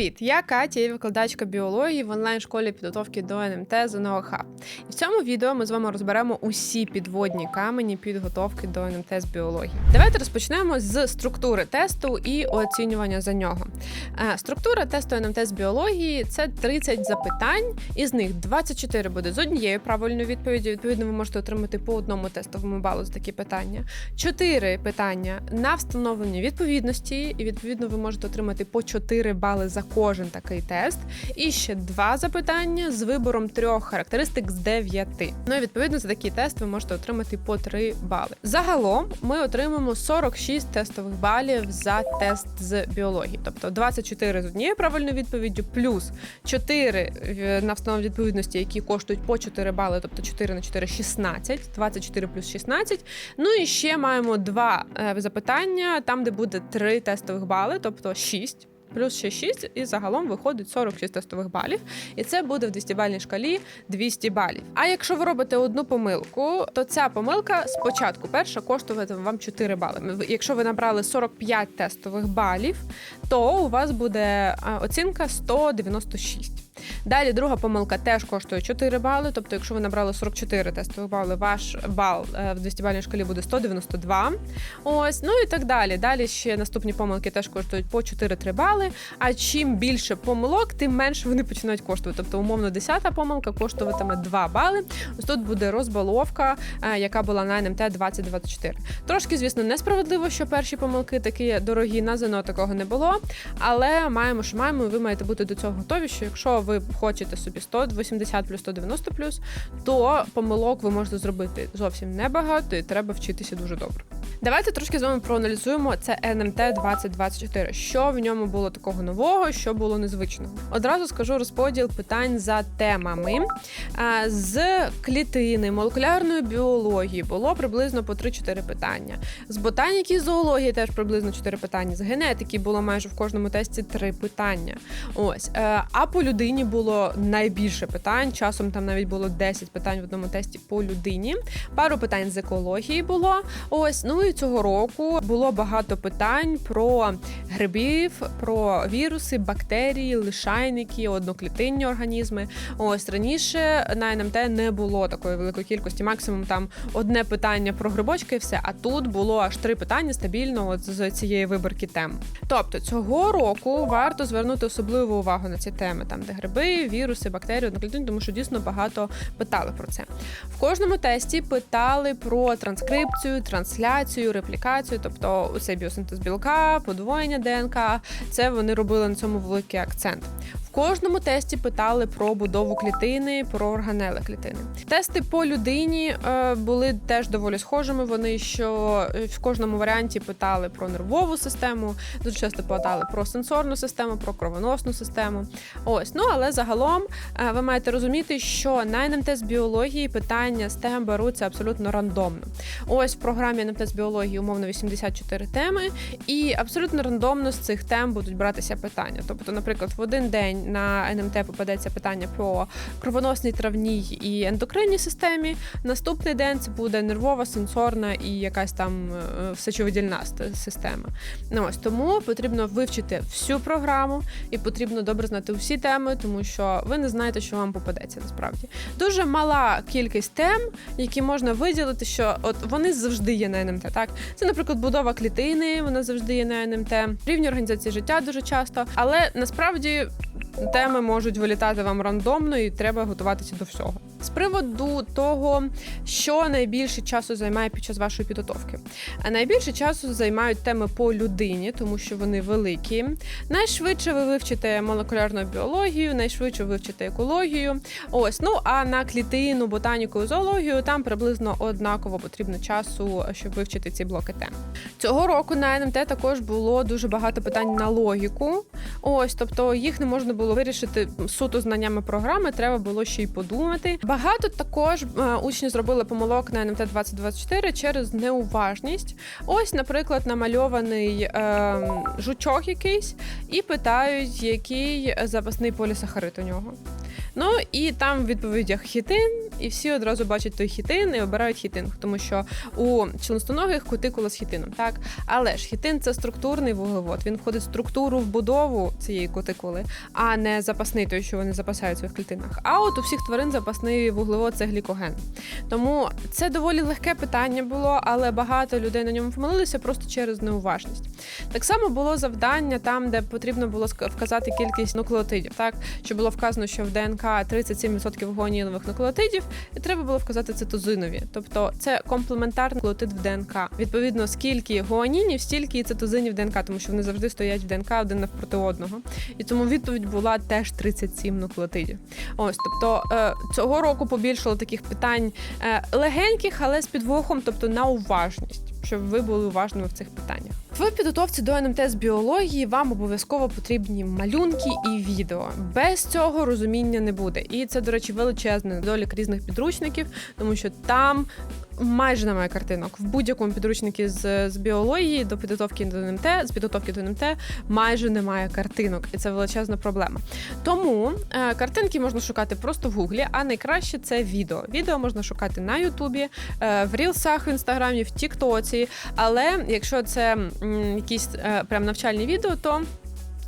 Привіт! Я Катя, я викладачка біології в онлайн-школі підготовки до НМТ ЗНО. І в цьому відео ми з вами розберемо усі підводні камені підготовки до НМТ з біології. Давайте розпочнемо з структури тесту і оцінювання за нього. Е, Структура тесту НМТ з біології це 30 запитань, із них 24 буде з однією правильною відповіддю. Відповідно, ви можете отримати по одному тестовому балу за такі питання. 4 питання на встановлення відповідності, і відповідно ви можете отримати по 4 бали за кожен такий тест. І ще два запитання з вибором трьох характеристик з 9. Ну і відповідно за такий тест ви можете отримати по 3 бали. Загалом ми отримаємо 46 тестових балів за тест з біології, тобто 24 з однією правильною відповіддю, плюс 4 на встановлення відповідності, які коштують по 4 бали, тобто 4 на 4 – 16, 24 плюс 16. Ну і ще маємо два е, запитання, там, де буде 3 тестових бали, тобто 6. Плюс ще 6, і загалом виходить 46 тестових балів. І це буде в 200-бальній шкалі 200 балів. А якщо ви робите одну помилку, то ця помилка спочатку перша коштуватиме вам 4 бали. Якщо ви набрали 45 тестових балів, то у вас буде оцінка 196. Далі друга помилка теж коштує 4 бали. Тобто, якщо ви набрали 44 тестових бали, ваш бал е, в 200-бальній шкалі буде 192. Ось, ну і так далі. Далі ще наступні помилки теж коштують по 4-3 бали. А чим більше помилок, тим менше вони починають коштувати. Тобто, умовно, 10-та помилка коштуватиме 2 бали. Ось тут буде розбаловка, е, яка була на НМТ 2024. Трошки, звісно, несправедливо, що перші помилки такі дорогі на ЗНО такого не було. Але маємо, що маємо, і ви маєте бути до цього готові. Що якщо ви хочете собі 180 плюс 190 плюс, то помилок ви можете зробити зовсім небагато, і треба вчитися дуже добре. Давайте трошки з вами проаналізуємо це НМТ 2024. Що в ньому було такого нового, що було незвичного. Одразу скажу розподіл питань за темами. З клітини, молекулярної біології було приблизно по 3-4 питання. З ботаніки і зоології теж приблизно 4 питання. З генетики було майже в кожному тесті 3 питання. Ось. Е, А по людині було найбільше питань. Часом там навіть було 10 питань в одному тесті по людині. Пару питань з екології було. Ось. Ну і цього року було багато питань про грибів, про віруси, бактерії, лишайники, одноклітинні організми. Ось раніше на НМТ не було такої великої кількості, максимум там одне питання про грибочки, і все. А тут було аж три питання стабільно от з цієї виборки тем. Тобто цього року варто звернути особливу увагу на ці теми, там де гриби, віруси, бактерії, одноклітинні, тому що дійсно багато питали про це. В кожному тесті питали про транскрипцію, трансляцію, реплікацію, тобто це біосинтез білка, подвоєння ДНК. Це вони робили на цьому великий акцент. В кожному тесті питали про будову клітини, про органели клітини. Тести по людині е, були теж доволі схожими. Вони що е, в кожному варіанті питали про нервову систему, дуже часто питали про сенсорну систему, про кровоносну систему. Ось, ну але загалом е, ви маєте розуміти, що на НМТ з біології питання з тем беруться абсолютно рандомно. Ось в програмі НМТ з біології умовно 84 теми, і абсолютно рандомно з цих тем будуть братися питання. Тобто, наприклад, в один день на НМТ попадеться питання про кровоносній травній і ендокринній системі. Наступний день це буде нервова, сенсорна і якась там е, сечовидільна система. Ну ось тому потрібно вивчити всю програму і потрібно добре знати усі теми, тому що ви не знаєте, що вам попадеться насправді. Дуже мала кількість тем, які можна виділити, що от вони завжди є на НМТ. Так, це, наприклад, будова клітини, вона завжди є на НМТ, рівні організації життя дуже часто, але насправді. Теми можуть вилітати вам рандомно, і треба готуватися до всього. З приводу того, що найбільше часу займає під час вашої підготовки. А найбільше часу займають теми по людині, тому що вони великі. Найшвидше ви вивчите молекулярну біологію, найшвидше вивчите екологію. Ось, ну а на клітину, ботаніку і зоологію там приблизно однаково потрібно часу, щоб вивчити ці блоки тем. Цього року на НМТ також було дуже багато питань на логіку. Ось, тобто їх не можна було вирішити суто знаннями програми, треба було ще й подумати. Багато також е, учні зробили помилок на НМТ 2024 через неуважність. Ось, наприклад, намальований е, жучок якийсь, і питають, який запасний полісахарид у нього. Ну і там в відповідях хітин, і всі одразу бачать той хітин і обирають хітин, тому що у членистоногих кутикула з хітином, так. Але ж хітин це структурний вуглевод. Він входить в структуру вбудову цієї кутикули, а не запасний, той, що вони запасають в своїх клітинах. А от у всіх тварин запасний вуглевод це глікоген. Тому це доволі легке питання було, але багато людей на ньому помилилися просто через неуважність. Так само було завдання там, де потрібно було вказати кількість нуклеотидів. Так що було вказано, що в ДНК 37% гуанілових нуклеотидів, і треба було вказати цитозинові. Тобто це комплементарний нуклеотид в ДНК. Відповідно, скільки гуанінів, стільки і цитозинів ДНК, тому що вони завжди стоять в ДНК один навпроти одного. І тому відповідь була теж 37 нуклеотидів. Ось, тобто е, цього року побільшало таких питань е, легеньких, але з підвохом, тобто на уважність, щоб ви були уважними в цих питаннях. В підготовці до НМТ з біології вам обов'язково потрібні малюнки і відео. Без цього розуміння не буде. І це, до речі, величезний недолік різних підручників, тому що там. Майже немає картинок в будь-якому підручнику з, з біології до підготовки до НМТ, з підготовки до НМТ майже немає картинок, і це величезна проблема. Тому е, картинки можна шукати просто в гуглі, а найкраще це відео. Відео можна шукати на Ютубі, е, в Рілсах, в інстаграмі, в Тіктоці. Але якщо це якісь е, прям навчальні відео, то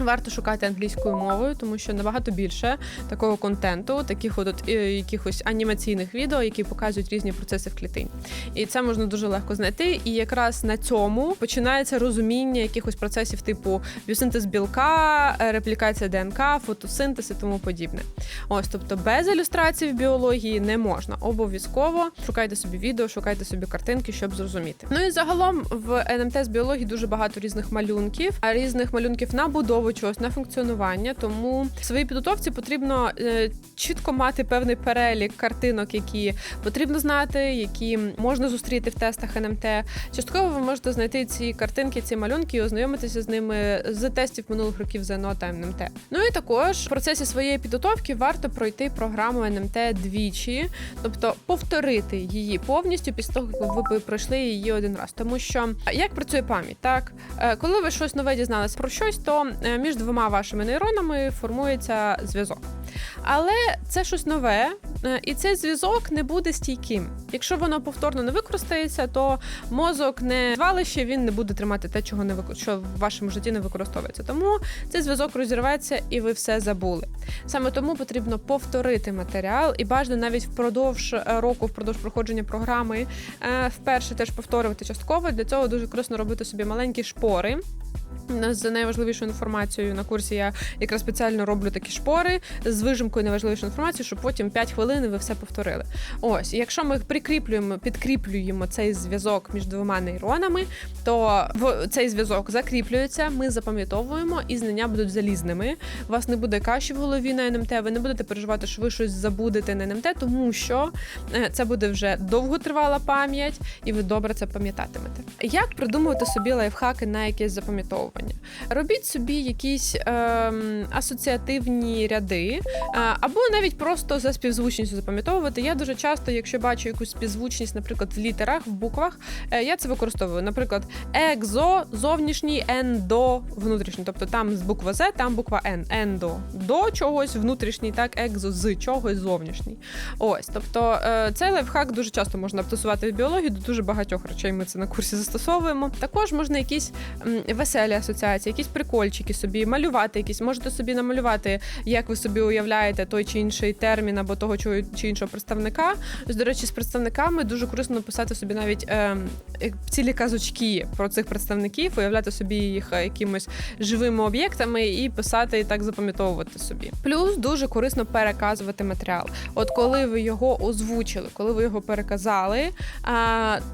Варто шукати англійською мовою, тому що набагато більше такого контенту, таких от, е, якихось анімаційних відео, які показують різні процеси в клітині. І це можна дуже легко знайти. І якраз на цьому починається розуміння якихось процесів, типу біосинтез білка, е, реплікація ДНК, фотосинтез і тому подібне. Ось, тобто без ілюстрації в біології не можна. Обов'язково шукайте собі відео, шукайте собі картинки, щоб зрозуміти. Ну і загалом в НМТ з біології дуже багато різних малюнків, а різних малюнків на будову чогось, на функціонування. Тому в своїй підготовці потрібно е, чітко мати певний перелік картинок, які потрібно знати, які можна зустріти в тестах НМТ. Частково ви можете знайти ці картинки, ці малюнки і ознайомитися з ними з тестів минулих років ЗНО та НМТ. Ну і також в процесі своєї підготовки варто пройти програму НМТ двічі, тобто повторити її повністю після того, як ви пройшли її один раз. Тому що як працює пам'ять, так Е, коли ви щось нове дізналися про щось, то е, між двома вашими нейронами формується зв'язок. Але це щось нове, е, і цей зв'язок не буде стійким. Якщо воно повторно не використається, то мозок не звалище, він не буде тримати те, чого не вико- що в вашому житті не використовується. Тому цей зв'язок розірветься і ви все забули. Саме тому потрібно повторити матеріал і бажано навіть впродовж е, року, впродовж проходження програми, е, вперше теж повторювати частково. Для цього дуже корисно робити собі маленькі шпори. З найважливішою інформацією на курсі я якраз спеціально роблю такі шпори з вижимкою найважливішої інформації, щоб потім 5 хвилин ви все повторили. Ось, якщо ми прикріплюємо, підкріплюємо цей зв'язок між двома нейронами, то в цей зв'язок закріплюється, ми запам'ятовуємо і знання будуть залізними. У вас не буде каші в голові на НМТ, ви не будете переживати, що ви щось забудете на НМТ, тому що е, це буде вже довготривала пам'ять, і ви добре це пам'ятатимете. Як придумувати собі лайфхаки на якесь запам'ятовування? Робіть собі якісь ем, асоціативні ряди, е, або навіть просто за співзвучністю запам'ятовувати. Я дуже часто, якщо бачу якусь співзвучність, наприклад, в літерах, в буквах, е, я це використовую. Наприклад, екзо, зовнішній, ендо, внутрішній. Тобто там з буква З, там буква Н. Ендо. До чогось внутрішній, так, екзо, з чогось зовнішній. Ось, тобто е, цей лайфхак дуже часто можна втасувати в біології, до дуже багатьох речей ми це на курсі застосовуємо. Також можна якісь м, веселі асоціації, якісь прикольчики собі, малювати якісь. Можете собі намалювати, як ви собі уявляєте той чи інший термін або того чи іншого представника. До речі, з представниками дуже корисно писати собі навіть е, цілі казочки про цих представників, уявляти собі їх е, якимось живими об'єктами і писати і так запам'ятовувати собі. Плюс дуже корисно переказувати матеріал. От коли ви його озвучили, коли ви його переказали,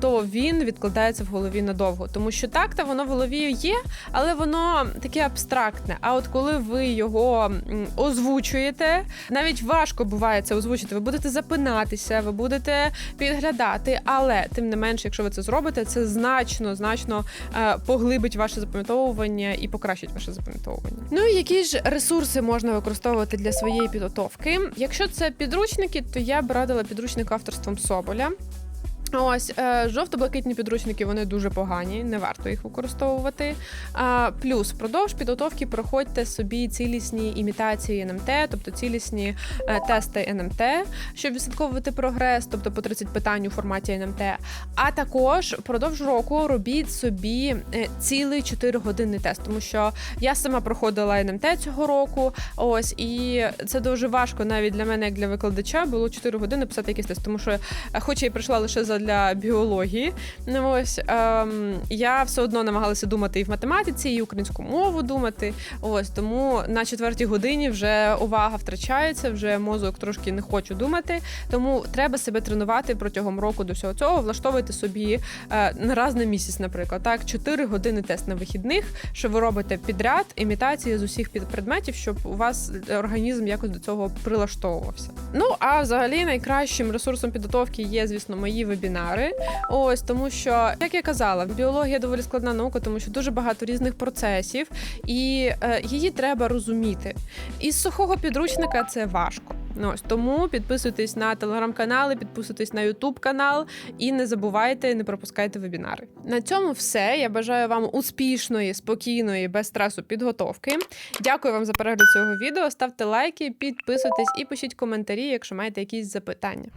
то він відкладається в голові надовго. Тому що так, та воно в голові є, але воно таке абстрактне. А от коли ви його озвучуєте, навіть важко буває це озвучити. Ви будете запинатися, ви будете підглядати, але тим не менше, якщо ви це зробите, це значно, значно е, поглибить ваше запам'ятовування і покращить ваше запам'ятовування. Ну і які ж ресурси можна використовувати для своєї підготовки? Якщо це підручники, то я б радила підручник авторством Соболя. Ось е, жовто-блакитні підручники вони дуже погані, не варто їх використовувати. Плюс впродовж підготовки проходьте собі цілісні імітації НМТ, тобто цілісні е, тести НМТ, щоб відслідковувати прогрес, тобто по 30 питань у форматі НМТ. А також впродовж року робіть собі е, цілий 4 годинний тест, тому що я сама проходила НМТ цього року. Ось і це дуже важко навіть для мене, як для викладача, було 4 години писати якийсь тест, тому що хоч я й прийшла лише для біології, ну ось ем, я все одно намагалася думати і в математиці, і українську мову думати. Ось тому на четвертій годині вже увага втрачається, вже мозок трошки не хочу думати. Тому треба себе тренувати протягом року до всього цього. Влаштовуйте собі е, раз на місяць, наприклад, так 4 години тест на вихідних, що ви робите підряд імітації з усіх предметів, щоб у вас організм якось до цього прилаштовувався. Ну а взагалі найкращим ресурсом підготовки є, звісно, мої вебінари. Ось тому, що як я казала, біологія доволі складна наука, тому що дуже багато різних процесів, і е, її треба розуміти. Із сухого підручника це важко. Ну, ось тому підписуйтесь на телеграм-канали, підписуйтесь на ютуб канал і не забувайте, не пропускайте вебінари. На цьому все. Я бажаю вам успішної, спокійної, без стресу підготовки. Дякую вам за перегляд цього відео. Ставте лайки, підписуйтесь і пишіть коментарі, якщо маєте якісь запитання.